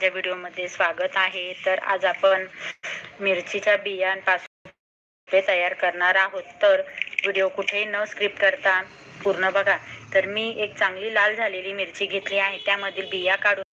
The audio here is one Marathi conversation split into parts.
माझ्या व्हिडिओमध्ये स्वागत आहे. तर आज आपण मिरचीच्या बियांपासून रोपे तयार करणार आहोत. तर व्हिडिओ कुठेही न स्क्रिप्ट करता पूर्ण बघा. तर मी एक चांगली लाल झालेली मिरची घेतली आहे. त्यामधील बिया काढून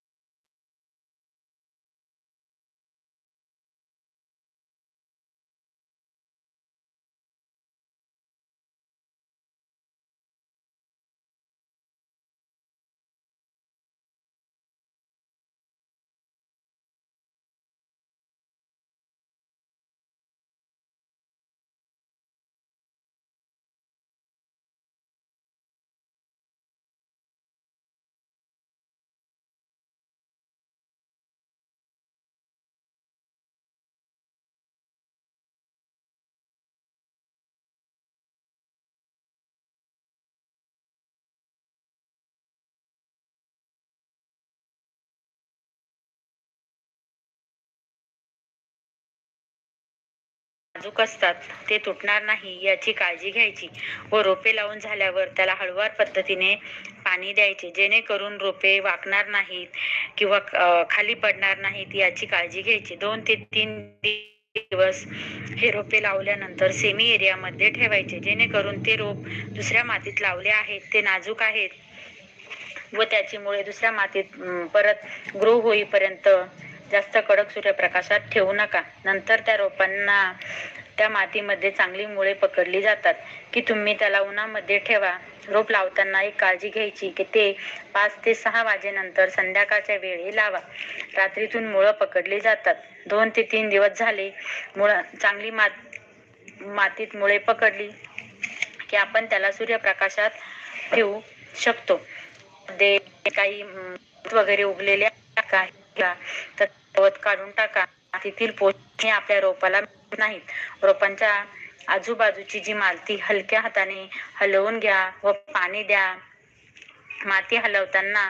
नाजूक असतात. ते तुटणार नाही याची काळजी घ्यायची व रोपे लावून झाल्यावर त्याला हळुवार पद्धतीने पाणी द्यायचे. जेणेकरून रोपे वाकणार नाहीत किंवा खाली पडणार नाहीत याची काळजी घ्यायची. दोन ते तीन दिवस हे रोपे लावल्यानंतर सेमी एरियामध्ये ठेवायचे. जेणेकरून ते रोप दुसऱ्या मातीत लावले आहेत. ते नाजूक आहेत व त्याची मुळे दुसऱ्या मातीत परत ग्रो होईपर्यंत जास्त कडक सूर्यप्रकाशात ठेवू नका. नंतर त्या रोपांना त्या मातीमध्ये चांगली मुळे पकडली जातात. की तुम्ही त्याला उन्हामध्ये ठेवा. रोप लावताना एक काळजी घ्यायची की ते पाच ते सहा वाजेनंतर संध्याकाळच्या वेळी लावा. रात्रीतून मुळं पकडली जातात. दोन ते तीन दिवस झाले मुळं चांगली मात मातीत मुळे पकडली की आपण त्याला सूर्यप्रकाशात ठेवू शकतो. ते काही वगैरे उगलेले काही तर गवत काढून टाका. मातीतील पोषणे आपल्या रोपाला मिळत नाहीत. रोपांच्या आजूबाजूची जी माती हलक्या हाताने हलवून घ्या व पाणी द्या. माती हलवताना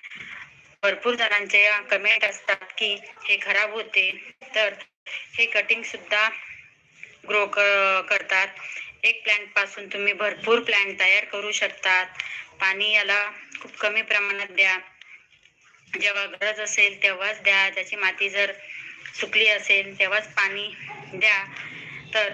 भरपूर जणांचे कमेंट असतात की हे खराब होते. तर हे कटिंग सुद्धा ग्रो करतात. एक प्लांटपासून तुम्ही भरपूर प्लांट तयार करू शकतात. पाणी याला खूप कमी प्रमाणात द्या. जेव्हा गरज असेल तेव्हाच द्या. त्याची माती जर सुकली असेल तेव्हाच पाणी द्या. तर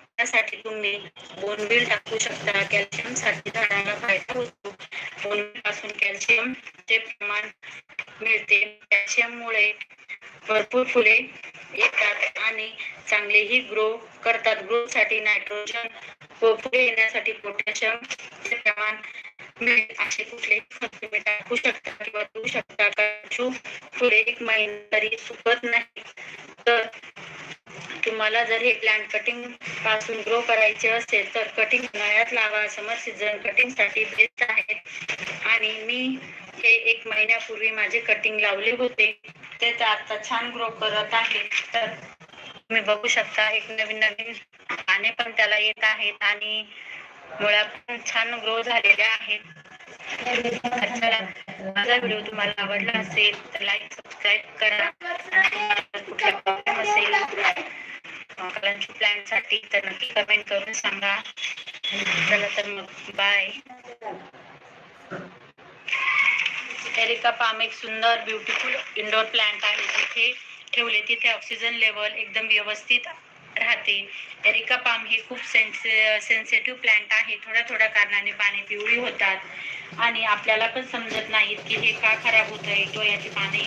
त्यासाठी तुम्ही बोनबिल टाकू शकता कॅल्शियमसाठी झाडाला फायदा होतो. बोनबिलपासून कॅल्शियम चे प्रमाण मिळते कॅल्शियम मुळे भरपूर फुले येतात आणि चांगलेही ग्रो करतात. ग्रो साठी नायट्रोजन व फुले येण्यासाठी पोटॅशियम चे प्रमाण असे कुठले तुम्ही टाकू शकता किंवा देऊ शकता. काजू फुले एक महिना तरी सुकत नाही तर तुम्हाला जर हे प्लांट कटिंगपासून ग्रो करायचे असेल तर कटिंग उन्हाळ्यात लावा. समर सीझन कटिंगसाठी बेस्ट आहे. आणि मी हे एक महिन्यापूर्वी माझे कटिंग लावले होते. ते तर आता छान ग्रो करत आहे. तर तुम्ही बघू शकता एक नवीन नवीन पाने पण त्याला येत आहेत आणि मुळा पण छान ग्रो झालेल्या आहेत. माझा व्हिडिओ तुम्हाला आवडला असेल तर लाईक सबस्क्राईब करा. कुठला प्रॉब्लेम असेल कलांची प्लॅनसाठी तर नक्की कमेंट करून सांगा. चला तर मग बाय एरिका पाम एक सुंदर ब्युटिफुल इंडोर प्लांट आहे. जिथे ठेवले तिथे ऑक्सिजन लेवल एकदम व्यवस्थित राहते. एरिका पाम हे खूप सेन्से सेन्सिटिव्ह प्लांट आहे. थोड्या थोड्या कारणाने पाने पिवळी होतात. आणि आपल्याला पण समजत नाहीत की हे का खराब होत आहे किंवा याची पाने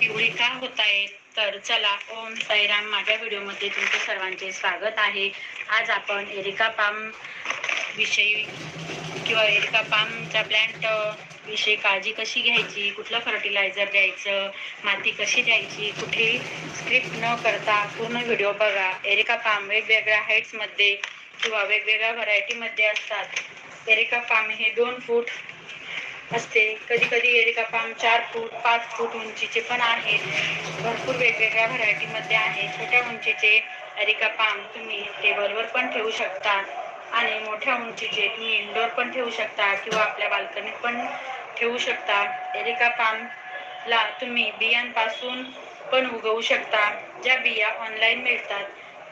पिवळी का होत आहेत तर चला ओम साईराम. माझ्या व्हिडिओमध्ये तुमचं सर्वांचे स्वागत आहे. आज आपण एरिका पाम विषयी किंवा एरिका पामच्या प्लॅन्ट विषयी काळजी कशी घ्यायची कुठलं फर्टिलायझर द्यायचं माती कशी द्यायची कुठे स्क्रिप्ट न करता पूर्ण व्हिडिओ बघा. एरिका पाम वेगवेगळ्या हाईट्समध्ये किंवा वेगवेगळ्या व्हरायटीमध्ये असतात. एरिका पाम हे दोन फूट असते. कधी कधी एरिका पाम चार फूट पाच फूट उंचीचे पण आहेत भरपूर वेगवेगळ्या व्हरायटीमध्ये आहे. छोट्या उंचीचे एरिका पाम तुम्ही टेबलवर पण ठेवू शकता आणि मोठ्या उंचीचे तुम्ही इंडोर पण ठेवू शकता किंवा आपल्या बाल्कनीत पण ठेवू शकता. एरिका पामला तुम्ही बियांपासून पण उगवू शकता. ज्या बिया ऑनलाईन मिळतात.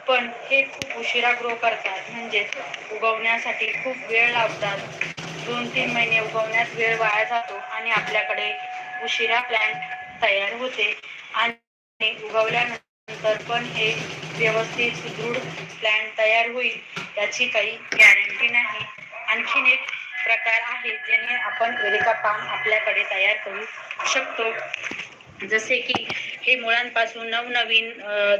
पण हे खूप उशिरा ग्रो करतात. म्हणजेच उगवण्यासाठी खूप वेळ लावतात. दोन तीन महिने उगवण्यात वेळ वाया जातो आणि आपल्याकडे उशिरा प्लॅन्ट तयार होते आणि उगवल्यानंतर पण हे व्यवस्थित सुदृढ प्लॅन्ट तयार होईल याची काही गॅरंटी नाही. आणखीन एक प्रकार आहे ज्याने आपण एरिका पाम आपल्याकडे तयार करू शकतो. जसे की हे मुळांपासून नवनवीन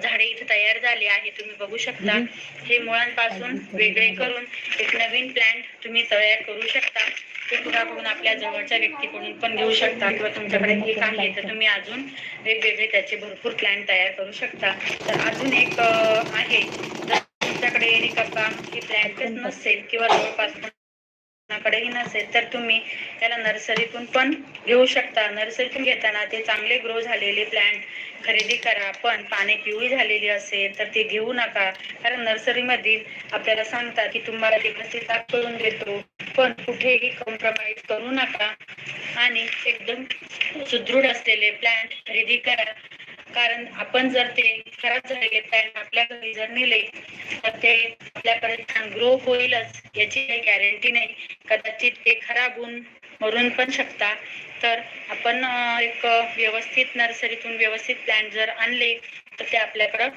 झाडे इथे तयार झाले आहे तुम्ही बघू शकता. हे मुळांपासून वेगळे करून एक नवीन प्लॅन्ट तुम्ही तयार करू शकता. ते पुन्हा बघून आपल्या जवळच्या व्यक्तीकडून पण घेऊ शकता किंवा तुमच्याकडे एक आहे तर तुम्ही अजून वेगवेगळे त्याचे भरपूर प्लॅन तयार करू शकता. तर अजून एक आहे. जर तुमच्याकडे हे प्लॅन्टच नसेल किंवा जवळपास कोणाकडेही नसेल तर तुम्ही त्याला नर्सरीतून पण घेऊ शकता. नर्सरीतून घेताना ते चांगले ग्रो झालेले प्लांट खरेदी करा. पण पाने पिवळी झालेली असेल तर ते घेऊ नका. कारण नर्सरीमधील आपल्याला सांगतात की तुम्हाला ते कसे साफ करून देतो. पण कुठेही कॉम्प्रोमाइज करू नका. आणि एकदम सुदृढ असलेले प्लांट खरेदी करा. कारण आपण जर ते खराब झालेले प्लॅन आपल्या घरी जर नेले तर ते आपल्याकडे छान ग्रो होईलच याची काही गॅरंटी नाही. कदाचित ते खराब होऊन मरून पण शकता. तर आपण एक व्यवस्थित नर्सरीतून व्यवस्थित प्लॅन्ट जर आणले तर ते आपल्याकडं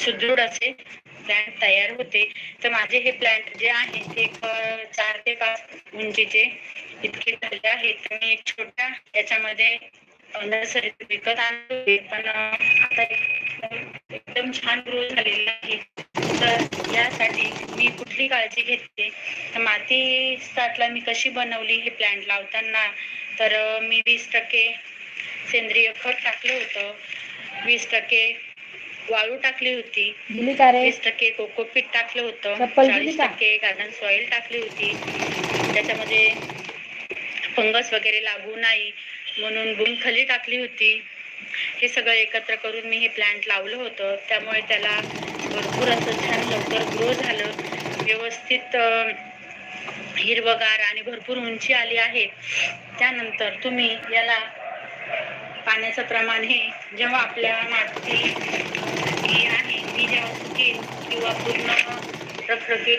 सुदृढ असे प्लांट तयार होते. तर माझे हे प्लांट जे आहे ते एक चार ते पाच उंचीचे इतके झाले आहेत. मी एक छोट्या याच्यामध्ये नर्सरीत विकत आणले पण आता एकदम छान ग्रो झालेला आहे तर यासाठी मी कुठली काळजी घेतली तर माती स्टार्टला मी कशी बनवली हे प्लांट लावताना तर मी वीस टक्के सेंद्रिय खत टाकलं होतं वीस टक्के वाळू टाकली होती वीस टक्के कोकोपीट टाकलं होतं चाळीस टक्के गार्डन सॉइल टाकली होती. त्याच्यामध्ये फंगस वगैरे लागू नाही. म्हणून गुणखली टाकली होती. हे सगळं एकत्र करून मी हे प्लांट लावलं होतं. त्यामुळे त्याला भरपूर असं छान लवकर ग्रो झालं. व्यवस्थित हिरवगार आणि भरपूर उंची आली आहे. त्यानंतर तुम्ही याला पाण्याचं प्रमाण हे जेव्हा आपल्या माती आहे ती जेव्हा सुकेल किंवा पूर्ण रखरखीत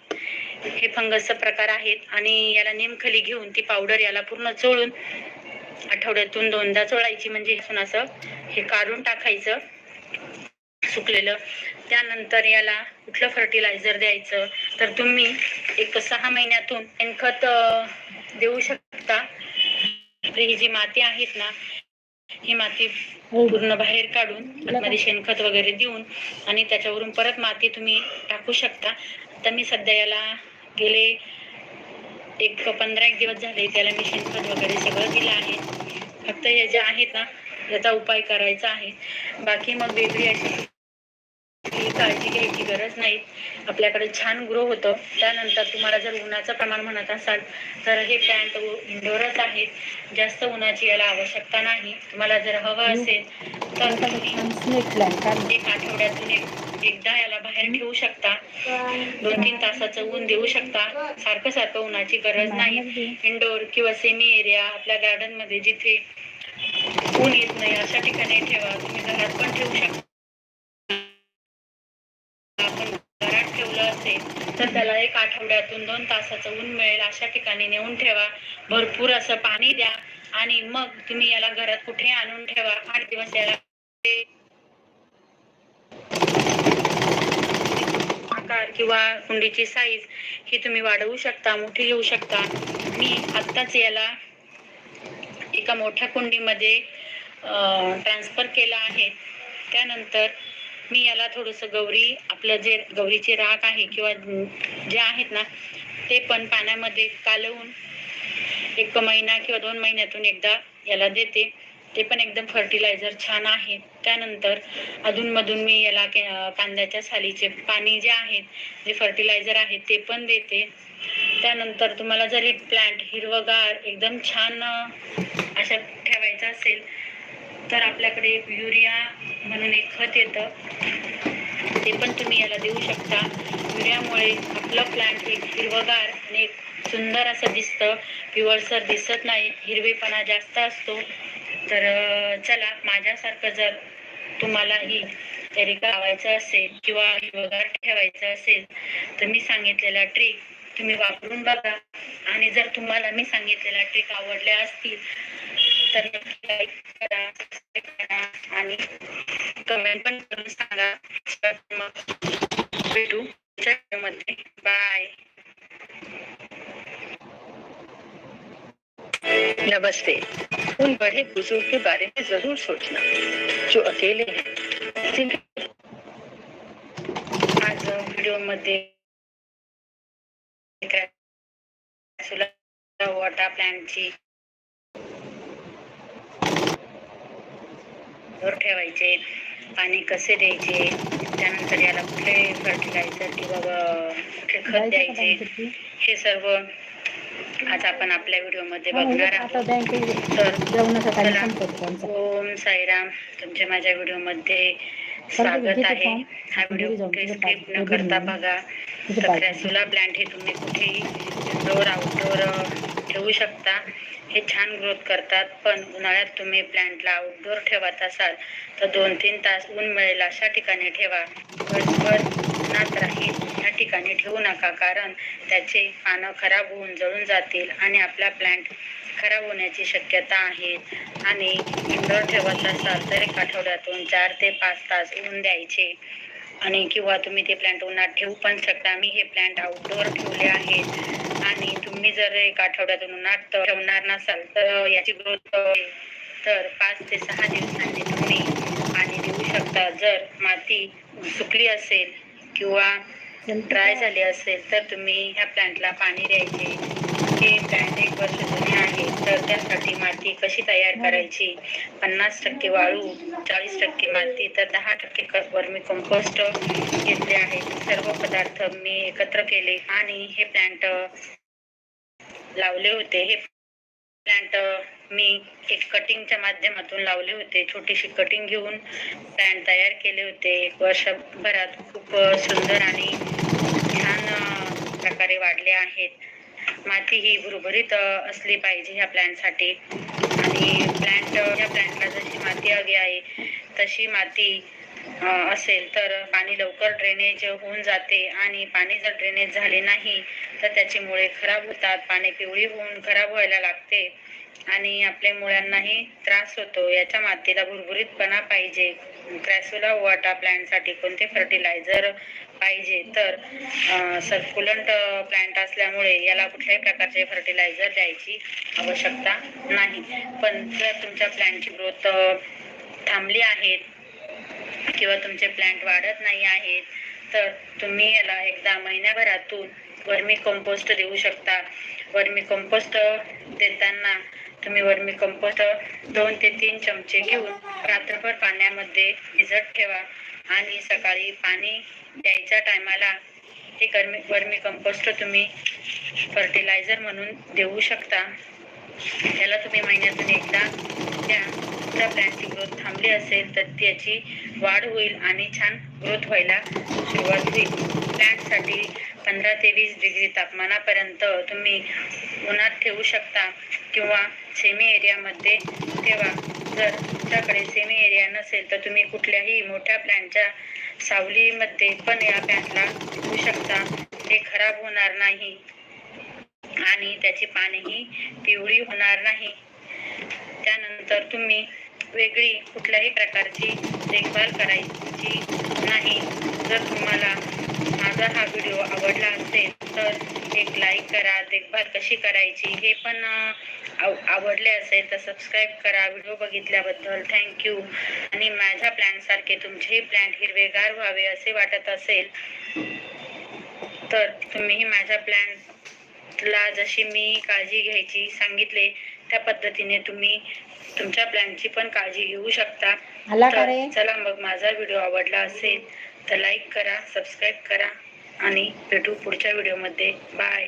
हे फंगसचा प्रकार आहेत आणि याला निमखली घेऊन ती पावडर याला पूर्ण चोळून आठवड्यातून दोनदा चोळायची. म्हणजे असं हे काढून टाकायचं सुकलेलं. त्यानंतर याला कुठलं फर्टिलायझर द्यायचं? तर तुम्ही एक सहा महिन्यातून शेणखत देऊ शकता. ही जी माती आहेत ना ही माती पूर्ण बाहेर काढून आतमध्ये शेणखत वगैरे देऊन आणि त्याच्यावरून परत माती तुम्ही टाकू शकता. आता मी सध्या याला गेले. एक पंधरा एक दिवस झाले त्याला मी शेणखत वगैरे सगळं दिलं आहे. फक्त हे जे आहेत ना याचा उपाय करायचा आहे. बाकी मग वेगळी अशी काळजी घ्यायची गरज नाही. आपल्याकडे छान ग्रो होतं. त्यानंतर तुम्हाला जर उन्हाचं प्रमाण म्हणत असाल तर हे प्लॅन्ट इंडोरच आहेत. जास्त उन्हाची याला आवश्यकता नाही. तुम्हाला जर हवं असेल तर तुम्ही एक आठवड्यातून एक एकदा याला बाहेर ठेवू शकता. दोन तीन तासाचं ऊन देऊ शकता. सारखं सारखं उन्हाची गरज नाही. इंडोर किंवा सेमी एरिया आपल्या गार्डनमध्ये जिथे ऊन येत नाही अशा ठिकाणी ठेवा. तुम्ही घरात पण ठेवू शकता आपण घरात ठेवलं असेल तर त्याला एक आठवड्यातून दोन तासाचं ऊन मिळेल अशा ठिकाणी नेऊन ठेवा. भरपूर असं पाणी द्या आणि मग तुम्ही याला घरात कुठे आणून ठेवा. आठ दिवस याला आकार किंवा कुंडीची साईज ही तुम्ही वाढवू शकता मोठी घेऊ शकता. मी आत्ताच याला एका मोठ्या कुंडीमध्ये ट्रान्सफर केला आहे. त्यानंतर मी याला थोडंसं गौरी आपलं जे गौरीचे राख आहे किंवा जे आहेत ना ते पण पाण्यामध्ये कालवून एक महिना किंवा दोन महिन्यातून एकदा याला देते. ते पण एकदम फर्टिलायझर छान आहे. त्यानंतर अधूनमधून मी याला के- कांद्याच्या सालीचे पाणी जे आहेत जे फर्टिलायझर आहे ते पण देते. त्यानंतर तुम्हाला जर हे प्लांट हिरवगार एकदम छान अशा ठेवायचं असेल तर आपल्याकडे एक युरिया म्हणून एक खत येतं. ते पण तुम्ही याला देऊ शकता. युरियामुळे आपलं प्लांट एक हिरवगार आणि एक सुंदर असं दिसतं. पिवळसर दिसत नाही. हिरवेपणा जास्त असतो. तर चला माझ्यासारखं जर तुम्हालाही तरी लावायचं असेल किंवा हिरवगार ठेवायचं असेल तर मी सांगितलेला ट्रिक तुम्ही वापरून बघा. आणि जर तुम्हाला मी सांगितलेला ट्रिक आवडल्या असतील लाईक करा सबस्क्राईब करा आणि कमेंट पण करून सांगा मग भेटू मध्ये बाय नमस्ते उन बड़े बुज़ुर्ग के बारे में ज़रूर सोचना जो अकेले हैं आज वीडियो मध्ये सोलर वॉटर प्लॅनची वर ठेवायचे पाणी कसे द्यायचे त्यानंतर याला कुठले फर्टिलायझर किंवा कुठले खत द्यायचे? हे सर्व आज आपण आपल्या व्हिडिओमध्ये म्हणजे बघणार आहोत तर ओम साईराम तुमचे माझ्या व्हिडिओमध्ये स्वागत आहे. हा व्हिडिओ कुठे स्किप न करता. बघा तर प्लांट हे तुम्ही कुठेही इनडोर आउटडोर ठेवू शकता हे छान ग्रोथ करतात पण उन्हाळ्यात तुम्ही प्लांटला आउटडोर ठेवत असाल तर दोन तीन तास ऊन मिळेल अशा ठिकाणी ठेवा. दिवसभर उन्हात राहील या ठिकाणी ठेवू नका कारण त्याचे पानं खराब होऊन जळून जातील आणि आपला प्लांट खराब होण्याची शक्यता आहे. आणि इंडोर ठेवत असाल तर एक आठवड्यातून चार ते पाच तास ऊन द्यायचे. आणि किंवा तुम्ही ते प्लांट उन्हात ठेवू पण शकता. मी हे प्लांट आउटडोअर ठेवले आहेत आणि तुम्ही जर एक आठवड्यातून उन्हात ठेवणार नसाल तर याची ग्रोथ तर पाच ते सहा दिवसांनी तुम्ही पाणी देऊ शकता. जर माती सुकली असेल किंवा ड्राय झाली असेल तर तुम्ही ह्या प्लांटला पाणी द्यायचे. हे प्लांट एक वर्ष जुने आहे. तर त्यासाठी माती कशी तयार करायची? पन्नास टक्के वाळू चाळीस टक्के माती तर दहा टक्के वर्मी कंपोस्ट घेतले आहे सर्व पदार्थ मी एकत्र केले आणि हे प्लांट लावले होते. हे प्लांट मी एक कटिंगच्या माध्यमातून लावले होते. छोटीशी कटिंग घेऊन प्लांट तयार केले होते. एक वर्षभरात खूप सुंदर आणि छान प्रकारे वाढले आहेत. माती ही भुरभुरीत असली पाहिजे ह्या प्लॅन्टसाठी आणि प्लॅन्ट ह्या प्लॅन्टला जशी माती हवी आहे तशी माती असेल तर पाणी लवकर ड्रेनेज होऊन जाते. आणि पाणी जर ड्रेनेज झाले नाही तर त्याची मुळे खराब होतात. पाणी पिवळी होऊन खराब व्हायला लागते. आणि आपल्या मुळांनाही त्रास होतो. याच्या मातीला भुरभुरीतपणा पाहिजे. क्रॅसुला वाटा प्लॅन्टसाठी कोणते फर्टिलायझर पाहिजे? तर सर्क्युलंट प्लांट असल्यामुळे याला कुठल्याही प्रकारचे फर्टिलायझर द्यायची आवश्यकता नाही. पण जर तुमच्या प्लॅन्टची ग्रोथ थांबली आहेत किंवा तुमचे प्लांट वाढत नाही आहेत तर तुम्ही याला एकदा महिन्याभरातून वर्मी कंपोस्ट देऊ शकता. वर्मी कंपोस्ट देताना तुम्ही वर्मी कंपोस्ट दोन ते तीन चमचे घेऊन रात्रभर पाण्यामध्ये भिजत ठेवा आणि सकाळी पाणी द्यायच्या टायमाला हे कर्मी वर्मी कंपोस्ट तुम्ही फर्टिलायझर म्हणून देऊ शकता. त्याला तुम्ही महिन्यातून एकदा द्या. त्या प्लॅनची ग्रोथ थांबली असेल तर त्याची वाढ होईल आणि छान ग्रोथ व्हायला सुरुवात होईल. प्लॅन्टसाठी पंधरा ते वीस डिग्री तापमानापर्यंत तुम्ही उन्हात ठेवू शकता किंवा सेमी एरियामध्ये ठेवा. जर तुमच्याकडे सेमी एरिया नसेल तर तुम्ही कुठल्याही मोठ्या प्लॅनच्या सावलीमध्ये पण या प्लॅनला ठेवू शकता. ते खराब होणार नाही आणि त्याची पानेही पिवळी होणार नाही. त्यानंतर तुम्ही वेगळी कुठल्याही प्रकारची देखभाल करायची नाही. जर तुम्हाला माझा हा व्हिडिओ आवडला असेल तर एक लाईक करा देखभाल कशी करायची हे पण आवडले असेल तर सबस्क्राईब करा. व्हिडिओ बघितल्याबद्दल थँक्यू आणि माझ्या प्लॅनसारखे तुमचेही प्लॅन हिरवेगार व्हावे असे वाटत असेल तर तुम्हीही माझ्या प्लॅनला जशी मी काळजी घ्यायची सांगितले त्या पद्धतीने तुम्ही तुमच्या प्लॅनची पण काळजी घेऊ शकता. चला मग माझा व्हिडिओ आवडला असेल तर लाईक करा सबस्क्राईब करा आणि भेटू पुढच्या व्हिडिओमध्ये बाय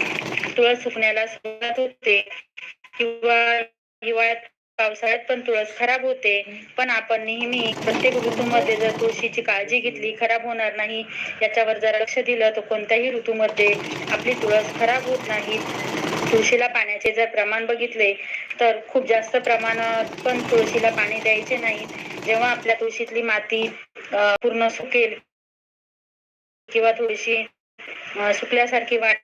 तुळस सुकण्याला सुरुवात होते. किंवा हिवाळ्यात पावसाळ्यात पण तुळस खराब होते. पण आपण नेहमी प्रत्येक ऋतूमध्ये जर तुळशीची काळजी घेतली खराब होणार नाही याच्यावर जर लक्ष दिलं तर कोणत्याही ऋतूमध्ये आपली तुळस खराब होत नाही. तुळशीला पाण्याचे जर प्रमाण बघितले तर खूप जास्त प्रमाणात पण तुळशीला पाणी द्यायचे नाही. जेव्हा आपल्या तुळशीतली माती पूर्ण सुकेल किंवा थोडीशी सुकल्यासारखी वाट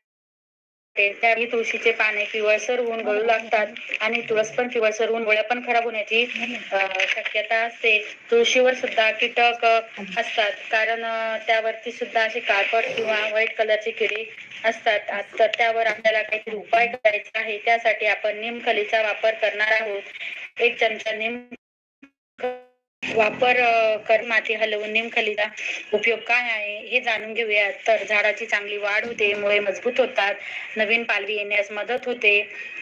वाटते त्यावेळी तुळशीचे पाने पिवळसर होऊन गळू लागतात आणि तुळस पण पिवळसर होऊन गोळ्या पण खराब होण्याची शक्यता असते. तुळशीवर सुद्धा कीटक असतात. कारण त्यावरती सुद्धा असे काळपट किंवा व्हाईट कलरची किडी असतात. तर त्यावर आपल्याला काहीतरी उपाय करायचा आहे. त्यासाठी आपण निमखलीचा वापर करणार आहोत. एक चमचा निम वापर कर माती हलवून निमखलीचा उपयोग काय आहे हे जाणून घेऊया. तर झाडाची चांगली वाढ होते मुळे मजबूत होतात. नवीन पालवी येण्यास मदत होते.